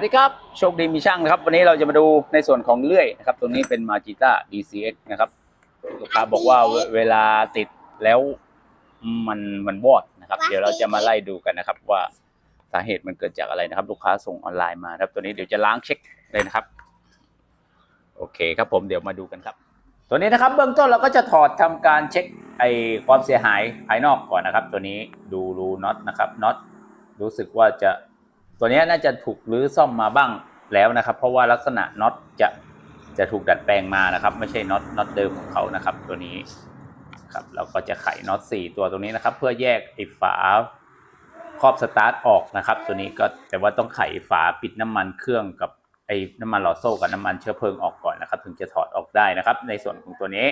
สดีครับโชคดีมีช่างนะครับ วันนี้เราจะมาดูในส่วนของเลื่อยนะครับ ตัวนี้เป็นมาจิต้า DCX นะครับลูกค้าบอกว่าเวเวลาติดแล้วมันมันวอดนะครับ เดี๋ยวเราจะมาไล่ดูกันนะครับ ว่าสาเหตุมันเกิดจากอะไรนะครับ ลูกค้าส่งออนไลน์มานะครับ ตัวนี้เดี๋ยวจะล้างเช็คเลยนะครับ โอเคครับผมเดี๋ยวมาดูกันครับ ตัวนี้นะครับ เบื้องต้นเราก็จะถอดทำการเช็คไอความเสียหายภายนอกก่อนนะครับ ตัวนี้ดูรูน็อตนะครับน็อตรู้สึกว่าจะ ตัวนี้น่าจะถูกรื้อซ่อมมาบ้างแล้วนะครับ เพราะว่าลักษณะน็อตจะจะถูกดัดแปลงมานะครับ ไม่ใช่น็อตน็อตเดิมของเขานะครับ ตัวนี้ครับเราก็จะไขน็อต4ตัวตรงนี้นะครับ เพื่อแยกไอ้ฝาครอบสตาร์ทออกนะครับ ตัวนี้ก็แต่ว่าต้องไขฝาปิดน้ำมันเครื่องกับไอ้น้ำมันหล่อโซ่กับน้ำมันเชื้อเพลิงออกก่อนนะครับ ถึงจะถอดออกได้นะครับ ในส่วนของตัวนี้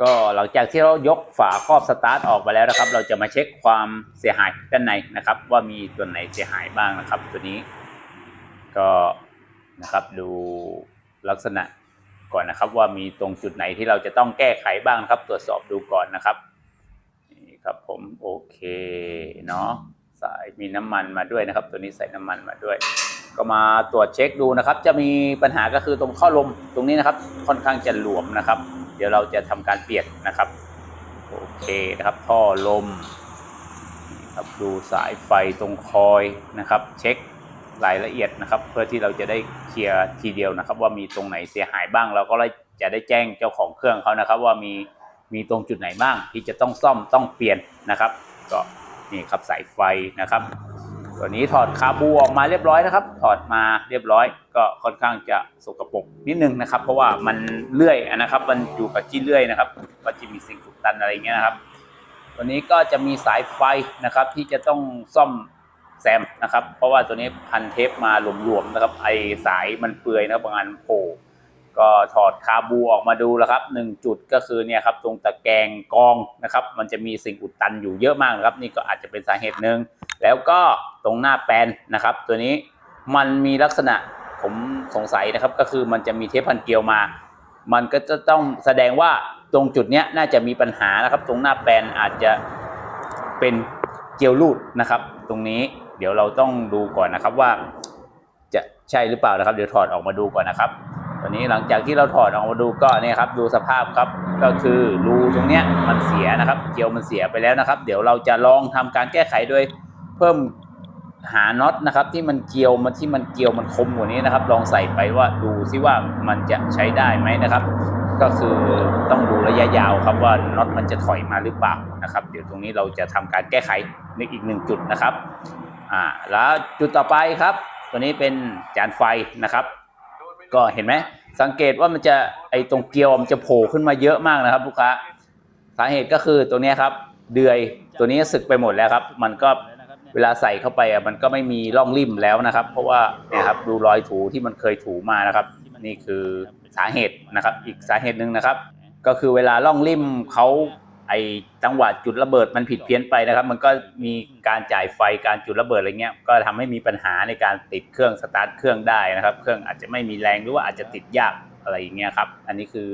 ก็หลังจากที่เรายกฝาครอบสตาร์ทออกไปแล้วนะครับ เราจะมาเช็คความเสียหายด้านในนะครับ ว่ามีส่วนไหนเสียหายบ้างนะครับ ตัวนี้ ก็นะครับดูลักษณะก่อนนะครับ ว่ามีตรงจุดไหนที่เราจะต้องแก้ไขบ้างนะครับ ตรวจสอบดูก่อนนะครับนี่ครับผมโอเคเนาะสายมีน้ำมันมาด้วยนะครับ ตัวนี้ใส่น้ำมันมาด้วย ก็มาตรวจเช็คดูนะครับ จะมีปัญหาก็คือตรงข้อลมตรงนี้นะครับ ค่อนข้างจะหลวมนะครับ เดี๋ยวเราจะทำการเปลี่ยนนะครับ โอเคนะครับ ท่อลมครับดูสายไฟตรงคอยนะครับ เช็ครายละเอียดนะครับ เพื่อที่เราจะได้เคลียร์ทีเดียวนะครับ ว่ามีตรงไหนเสียหายบ้าง เราก็เลยจะได้แจ้งเจ้าของเครื่องเขานะครับ ว่ามีมีตรงจุดไหนบ้างที่จะต้องซ่อมต้องเปลี่ยนนะครับ ก็นี่ครับสายไฟนะครับ ตัวนี้ถอดคาบูออกมาเรียบร้อยนะครับ ถอดมาเรียบร้อย ก็ค่อนข้างจะสกปรกนิดนึงนะครับ เพราะว่ามันเลื่อยนะครับ มันอยู่กับที่เลื่อยนะครับก็จะมีสิ่งอุดตันอะไรเงี้ยนะครับ ตัวนี้ก็จะมีสายไฟนะครับ ที่จะต้องซ่อมแซมนะครับ เพราะว่าตัวนี้พันเทปมาหลวมๆนะครับ ไอสายมันเปื่อยนะครับางอันโผล่ก็ถอดคาบูออกมาดูแล้วครับหนึ่งจุดก็คือเนี่ยครับตรงตะแกรงกองนะครับ มันจะมีสิ่งอุดตันอยู่เยอะมากนะครับ นี่ก็อาจจะเป็นสาเหตุหนึ่ง แล้วก็ตรงหน้าแปลนนะครับ ตัวนี้มันมีลักษณะผมสงสัยนะครับ ก็คือมันจะมีเทปพันเกลียวมา มันก็จะต้องแสดงว่าตรงจุดเนี้ยน่าจะมีปัญหานะครับ ตรงหน้าแปลนอาจจะเป็นเกลียวรูดนะครับ ตรงนี้เดี๋ยวเราต้องดูก่อนนะครับว่า จะใช่หรือเปล่านะครับ เดี๋ยวถอดออกมาดูก่อนนะครับตอนนี้หลังจากที่เราถอดออกมาดูก็เนี่ยครับดูสภาพครับก็คือรูตรงเนี้ยมันเสียนะครับ เกลียวมันเสียไปแล้วนะครับ เดี๋ยวเราจะลองทำการแก้ไขโดย เพิ่มหาน็อตนะครับที่มันเกี่ยวมันที่มันเกี่ยวมันคมกว่านี้นะครับ ลองใส่ไปว่าดูซิว่ามันจะใช้ได้ไหมนะครับ ก็คือต้องดูระยะยาวครับว่าน็อตมันจะถอยมาหรือเปล่านะครับ เดี๋ยวตรงนี้เราจะทำการแก้ไขในอีกหนึ่งจุดนะครับอ่าแล้วจุดต่อไปครับ ตัวนี้เป็นจานไฟนะครับ ก็เห็นไหมสังเกตว่ามันจะไอตรงเกลียวมันจะโผล่ขึ้นมาเยอะมากนะครับลูกค้าสาเหตุก็คือตัวนี้ครับ เดือยตัวนี้สึกไปหมดแล้วครับ มันก็ เวลาใส่เข้าไปอะมันก็ไม่มีร่องริ่มแล้วนะครับ เพราะว่าเนี่ยครับดูรอยถูที่มันเคยถูมานะครับ นี่คือสาเหตุนะครับ อีกสาเหตุหนึ่งนะครับ ก็คือเวลาร่องริ่มเขาไอจังหวะจุดระเบิดมันผิดเพี้ยนไปนะครับ มันก็มีการจ่ายไฟการจุดระเบิดอะไรเงี้ย ก็ทำให้มีปัญหาในการติดเครื่องสตาร์ทเครื่องได้นะครับ เครื่องอาจจะไม่มีแรงหรือว่าอาจจะติดยากอะไรอย่างเงี้ยครับ อันนี้คือ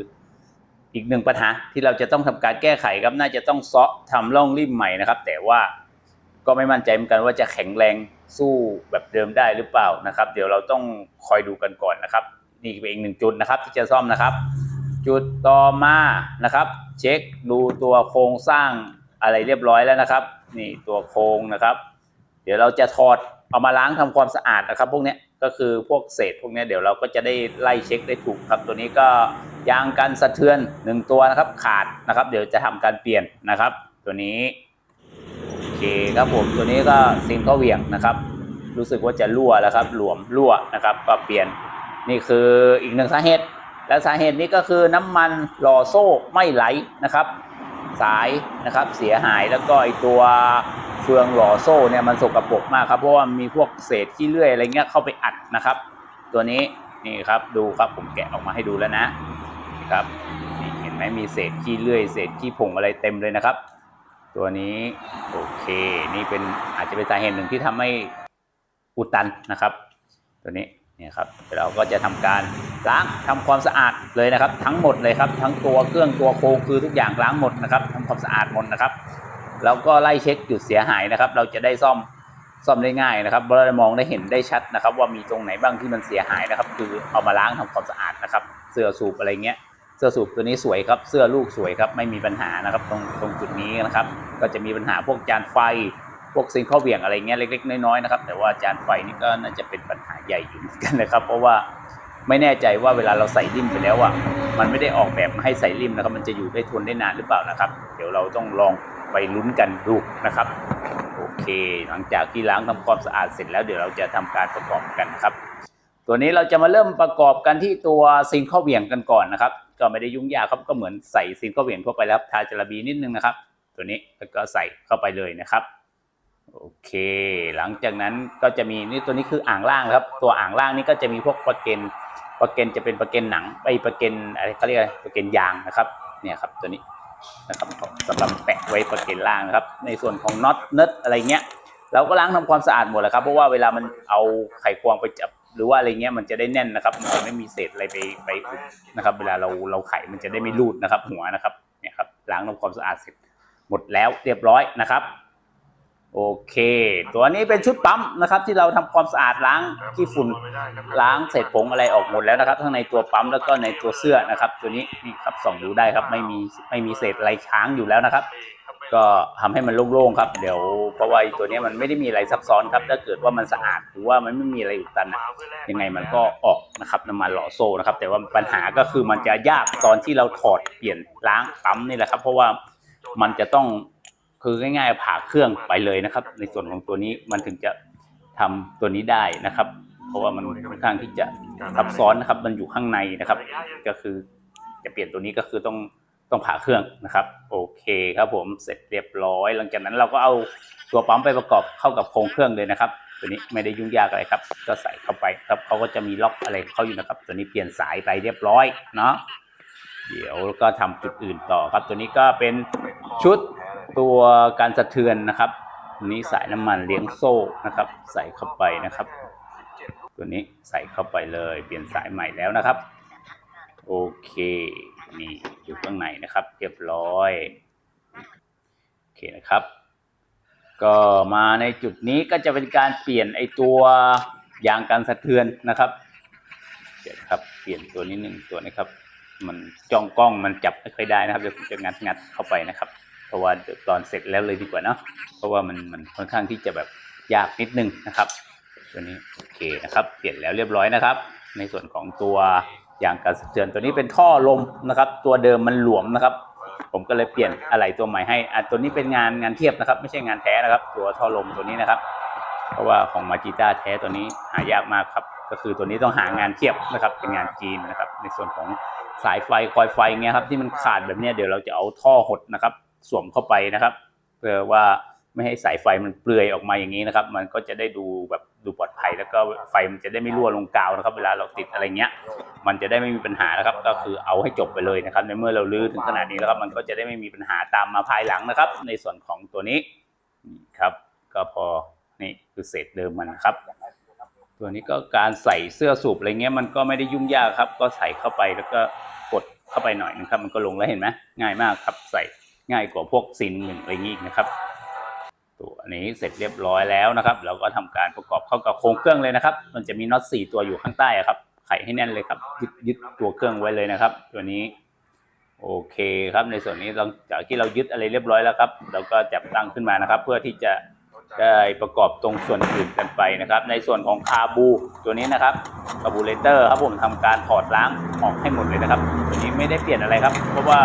อีกหนึ่งปัญหาที่เราจะต้องทำการแก้ไขครับน่าจะต้องเซาะทำร่องริ่มใหม่นะครับ แต่ว่า ก็ไม่มั่นใจเหมือนกันว่าจะแข็งแรงสู้แบบเดิมได้หรือเปล่านะครับ เดี๋ยวเราต้องคอยดูกันก่อนนะครับ นี่เป็นอีกหนึ่งจุดนะครับ ที่จะซ่อมนะครับ จุดต่อมานะครับ เช็คดูตัวโครงสร้างอะไรเรียบร้อยแล้วนะครับ นี่ตัวโครงนะครับ เดี๋ยวเราจะถอดเอามาล้างทำความสะอาดนะครับ พวกเนี้ยก็คือพวกเศษพวกเนี้ยเดี๋ยวเราก็จะได้ไล่เช็คได้ถูกครับ ตัวนี้ก็ยางกันสะเทือนหนึ่งตัวนะครับ ขาดนะครับ เดี๋ยวจะทำการเปลี่ยนนะครับ ตัวนี้ เคครับผมตัวนี้ก็ซิงเข้าเหวี่ยงนะครับ รู้สึกว่าจะรั่วแล้วครับ หลวมรั่วนะครับ ก็เปลี่ยนนี่คืออีกหนึ่งสาเหตุ และสาเหตุนี้ก็คือน้ำมันหล่อโซ่ไม่ไหลนะครับ สายนะครับเสียหายแล้วก็ไอตัวเฟืองหล่อโซ่เนี่ยมันสกปรกมากครับเพราะว่ามีพวกเศษขี้เลื่อยอะไรเงี้ยเข้าไปอัดนะครับ ตัวนี้นี่ครับดูครับผมแกะออกมาให้ดูแล้วนะครับนี่เห็นไหมมีเศษขี้เลื่อยเศษขี้ผงอะไรเต็มเลยนะครับ ตัวนี้โอเค นี่เป็นอาจจะเป็นสาเหตุหนึ่งที่ทำให้อุดตันนะครับ ตัวนี้เนี่ยครับเราก็จะทำการล้างทำความสะอาดเลยนะครับ ทั้งหมดเลยครับทั้งตัวเครื่องตัวโครงคือทุกอย่างล้างหมดนะครับทำความสะอาดหมดนะครับแล้วก็ไล่เช็คจุดเสียหายนะครับ เราจะได้ซ่อมซ่อมได้ง่ายนะครับเราจะมองได้เห็นได้ชัดนะครับ ว่ามีตรงไหนบ้างที่มันเสียหายนะครับ คือเอามาล้างทำความสะอาดนะครับ เสื้อสูบอะไรเงี้ย เสื้อสูบตัวนี้สวยครับ เสื้อลูกสวยครับไม่มีปัญหานะครับตรงตรงจุดนี้นะครับ ก็จะมีปัญหาพวกจานไฟ พวกซิงข้อเหวี่ยงอะไรเงี้ยเล็ก ๆ น้อยๆนะครับแต่ว่าจานไฟนี่ก็น่าจะเป็นปัญหาใหญ่อยู่เหมือนกันนะครับ เพราะว่าไม่แน่ใจว่าเวลาเราใส่ริมไปแล้วอะมันไม่ได้ออกแบบมาให้ใส่ริมนะครับ มันจะอยู่ได้ทนได้นานหรือเปล่านะครับ เดี๋ยวเราต้องลองไปลุ้นกันดูนะครับโอเค หลังจากที่ล้างทำความสะอาดเสร็จแล้วเดี๋ยวเราจะทำการประกอบกันครับ ตัวนี้เราจะมาเริ่มประกอบกันที่ตัวซิงข้อเหวี่ยงกันก่อนนะครับ ก็ไม่ได้ยุ่งยากครับก็เหมือนใส่ซิงค์ข้อเหวี่ยงทั่วไปแล้วทาจาระบีนิดนึงนะครับ ตัวนี้แล้วก็ใส่เข้าไปเลยนะครับโอเค หลังจากนั้นก็จะมีนี่ตัวนี้คืออ่างล่างครับ ตัวอ่างล่างนี่ก็จะมีพวกประเกนประเกนจะเป็นประเกนหนังไปประเกนอะไรเขาเรียกอะไรประเกนยางนะครับเนี่ยครับตัวนี้นะครับสำหรับแปะไว้ประเกนล่างนะครับ ในส่วนของน็อตเนิร์ดอะไรเงี้ยเราก็ล้างทำความสะอาดหมดแหละครับเพราะว่าเวลามันเอาไขควงไปจับ หรือว่าอะไรเงี้ยมันจะได้แน่นนะครับมันจะไม่มีเศษอะไรไปไปอุดนะครับ เวลาเราเราไขมันจะได้ไม่รูดนะครับ หัวนะครับเนี่ยครับล้างทำความสะอาดเสร็จหมดแล้วเรียบร้อยนะครับโอเค ตัวนี้เป็นชุดปั๊มนะครับ ที่เราทำความสะอาดล้างขี้ฝุ่นล้างเศษผงอะไรออกหมดแล้วนะครับ ทั้งในตัวปั๊มแล้วก็ในตัวเสื้อนะครับ ตัวนี้นี่ครับส่องดูได้ครับไม่มีไม่มีเศษอะไรค้างอยู่แล้วนะครับ ก็ทำให้มันโล่งๆครับ เดี๋ยวเพราะว่าไอ้ตัวนี้มันไม่ได้มีอะไรซับซ้อนครับ ถ้าเกิดว่ามันสะอาดหรือว่ามันไม่มีอะไรอุดตันยังไงมันก็ออกนะครับน้ำมันหล่อโซ่นะครับ แต่ว่าปัญหาก็คือมันจะยากตอนที่เราถอดเปลี่ยนล้างปั๊มนี่แหละครับ เพราะว่ามันจะต้องคือง่ายๆผ่าเครื่องไปเลยนะครับ ในส่วนของตัวนี้มันถึงจะทำตัวนี้ได้นะครับ เพราะว่ามันค่อนข้างที่จะซับซ้อนนะครับ มันอยู่ข้างในนะครับ ก็คือจะเปลี่ยนตัวนี้ก็คือต้อง ต้องผ่าเครื่องนะครับ โอเคครับผมเสร็จเรียบร้อย หลังจากนั้นเราก็เอาตัวปั๊มไปประกอบเข้ากับโครงเครื่องเลยนะครับ ตัวนี้ไม่ได้ยุ่งยากอะไรครับ ก็ใส่เข้าไปครับเขาก็จะมีล็อกอะไรเขาอยู่นะครับ ตัวนี้เปลี่ยนสายไปเรียบร้อยเนาะเดี๋ยวก็ทำจุดอื่นต่อครับ ตัวนี้ก็เป็นชุดตัวการสะเทือนนะครับตัวนี้สายน้ำมันเลี้ยงโซ่นะครับ ใส่เข้าไปนะครับ ตัวนี้ใส่เข้าไปเลย เปลี่ยนสายใหม่แล้วนะครับ โอเคนี่ อยู่ข้างในนะครับ เรียบร้อยโอเคนะครับ ก็มาในจุดนี้ก็จะเป็นการเปลี่ยนไอตัวยางการสะเทือนนะครับเดี๋ยวครับเปลี่ยนตัวนี้หนึ่งตัวนะครับ มันจ้องกล้องมันจับไม่ค่อยได้นะครับเดี๋ยวผมจะงัดงัดเข้าไปนะครับ เพราะว่าเดี๋ยวตอนเสร็จแล้วเลยดีกว่าเนาะเพราะว่ามันมันค่อนข้างที่จะแบบยากนิดนึงนะครับ ตัวนี้โอเคนะครับ เปลี่ยนแล้วเรียบร้อยนะครับ ในส่วนของตัว อย่างการสะเทือนตัวนี้เป็นท่อลมนะครับ ตัวเดิมมันหลวมนะครับ ผมก็เลยเปลี่ยนอะไหล่ตัวใหม่ให้อะตัวนี้เป็นงานงานเทียบนะครับ ไม่ใช่งานแท้นะครับ ตัวท่อลมตัวนี้นะครับ เพราะว่าของมาจิต้าแท้ตัวนี้หายากมากครับ ก็คือตัวนี้ต้องหางานเทียบนะครับ เป็นงานจีนนะครับ ในส่วนของสายไฟคอยไฟเงี้ยครับที่มันขาดแบบนี้เดี๋ยวเราจะเอาท่อหดนะครับ สวมเข้าไปนะครับ เพื่อว่า ไม่ให้สายไฟมันเปลือยออกมาอย่างนี้นะครับ มันก็จะได้ดูแบบดูปลอดภัย แล้วก็ไฟมันจะได้ไม่รั่วลงกาวนะครับ เวลาเราติดอะไรเงี้ย มันจะได้ไม่มีปัญหานะครับ ก็คือเอาให้จบไปเลยนะครับ ในเมื่อเราลื้อถึงขนาดนี้แล้วครับ มันก็จะได้ไม่มีปัญหาตามมาภายหลังนะครับ ในส่วนของตัวนี้ครับ ก็พอนี่คือเศษเดิมมันนะครับ ตัวนี้ก็การใส่เสื้อสูบอะไรเงี้ยมันก็ไม่ได้ยุ่งยากครับ ก็ใส่เข้าไปแล้วก็กดเข้าไปหน่อยนึงครับ มันก็ลงแล้วเห็นไหมง่ายมากครับ ใส่ง่ายกว่าพวกซีนหนึ่งอะไรอย่างงี้นะครับ ตัวนี้เสร็จเรียบร้อยแล้วนะครับ เราก็ทำการประกอบเข้ากับโครงเครื่องเลยนะครับ มันจะมีน็อตสี่ตัวอยู่ข้างใต้ครับ ไขให้แน่นเลยครับ ยึดยึดตัวเครื่องไว้เลยนะครับ ตัวนี้ โอเคครับ ในส่วนนี้หลังจากที่เรายึดอะไรเรียบร้อยแล้วครับ เราก็จับตั้งขึ้นมานะครับ เพื่อที่จะได้ประกอบตรงส่วนอื่นกันไปนะครับ ในส่วนของคาบูตัวนี้นะครับคาบูเลเตอร์ครับผมทำการถอดล้างออกให้หมดเลยนะครับ ตัวนี้ไม่ได้เปลี่ยนอะไรครับ เพราะว่า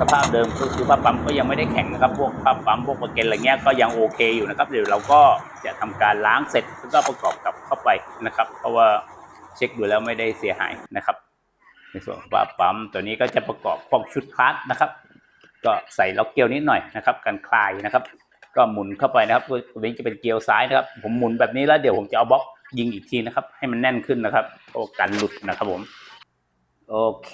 สภาพเดิมก็คือผ้าปั๊มก็ยังไม่ได้แข็งนะครับ พวกผ้าปั๊มพวกประเกนอะไรเงี้ยก็ยังโอเคอยู่นะครับ เดี๋ยวเราก็จะทำการล้างเสร็จแล้วก็ประกอบกับเข้าไปนะครับ เพราะว่าเช็คดูแล้วไม่ได้เสียหายนะครับ ในส่วนของผ้าปั๊มตัวนี้ก็จะประกอบพวกชุดคลาสนะครับ ก็ใส่ล็อกเกลียวนิดหน่อยนะครับกันคลายนะครับ ก็หมุนเข้าไปนะครับตัวนี้จะเป็นเกลียวซ้ายนะครับ ผมหมุนแบบนี้แล้วเดี๋ยวผมจะเอาบล็อกยิงอีกทีนะครับ ให้มันแน่นขึ้นนะครับโอ้กันหลุดนะครับผม โอเค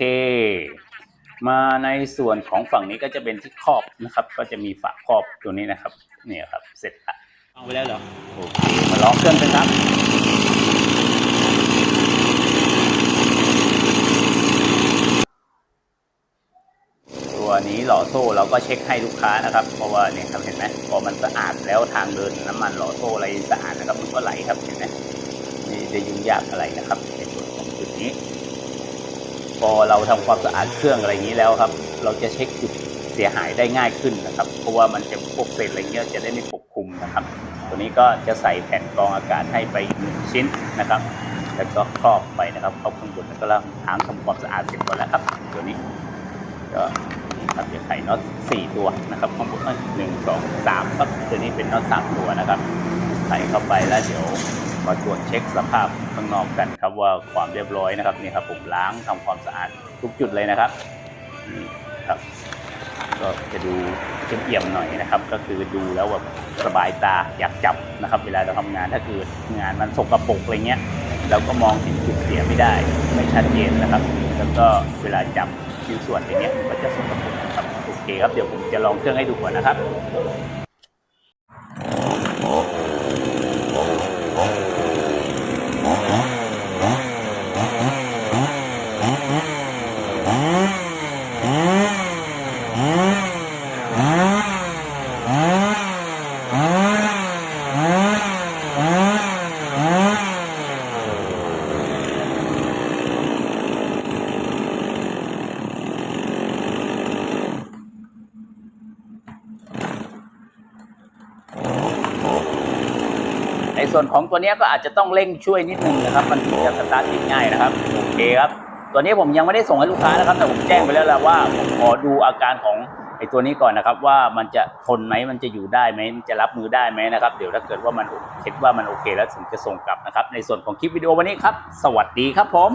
มาในส่วนของฝั่งนี้ก็จะเป็นที่ครอบนะครับ ก็จะมีฝาครอบตัวนี้นะครับเนี่ยครับ เสร็จละเอาไปแล้วเหรอโอเคมาล็อกเครื่องกันครับตัวอันนี้หล่อโซ่เราก็เช็คให้ลูกค้านะครับ เพราะว่าเนี่ยครับเห็นไหมพอมันสะอาดแล้วทางเดินน้ำมันหล่อโซ่อะไรสะอาดนะครับมันก็ไหลครับเห็นไหมไม่ได้ยุ่งยากอะไรนะครับในส่วนของจุดนี้ พอเราทำความสะอาดเครื่องอะไรอย่างนี้แล้วครับ เราจะเช็คจุดเสียหายได้ง่ายขึ้นนะครับ เพราะว่ามันจะพวกเศษอะไรเงี้ยจะได้ไม่ปกคลุมนะครับ ตัวนี้ก็จะใส่แผ่นกรองอากาศให้ไปอีกหนึ่งชิ้นนะครับแล้วก็ครอบไปนะครับครอบข้างบนแล้วก็ล้างทางทำความสะอาดเสร็จหมดแล้วครับ ตัวนี้ก็นะครับจะใส่น็อตสี่ตัวนะครับข้างบนหนึ่งสองสามครับตัวนี้เป็นน็อตสามตัวนะครับ ใส่เข้าไปแล้วเดี๋ยว มาตรวจเช็คสภาพข้างนอกกันครับว่าความเรียบร้อยนะครับนี่ครับผมล้างทำความสะอาดทุกจุดเลยนะครับนี่ครับ ก็จะดูเอี่ยมๆหน่อยนะครับ ก็คือดูแล้วแบบสบายตาอยากจับนะครับ เวลาเราทำงานถ้าเกิดงานมันสกปรกอะไรเงี้ยเราก็มองเห็นจุดเสียไม่ได้ไม่ชัดเจนนะครับ แล้วก็เวลาจับชิ้นส่วนอย่างเงี้ยมันก็จะสกปรกครับโอเคครับเดี๋ยวผมจะลองเครื่องให้ดูก่อนนะครับ ส่วนของตัวนี้ก็อาจจะต้องเร่งช่วยนิดนึงนะครับ มันถึงจะสตาร์ทติดง่ายนะครับโอเคครับตัวนี้ผมยังไม่ได้ส่งให้ลูกค้านะครับแต่ผมแจ้งไปแล้วแหละว่าผมขอดูอาการของไอ้ตัวนี้ก่อนนะครับว่ามันจะทนไหมมันจะอยู่ได้ไหมมันจะรับมือได้ไหมนะครับ เดี๋ยวถ้าเกิดว่ามันคิดว่ามันโอเค แล้วถึงจะส่งกลับนะครับ ในส่วนของคลิปวิดีโอวันนี้ครับ สวัสดีครับผม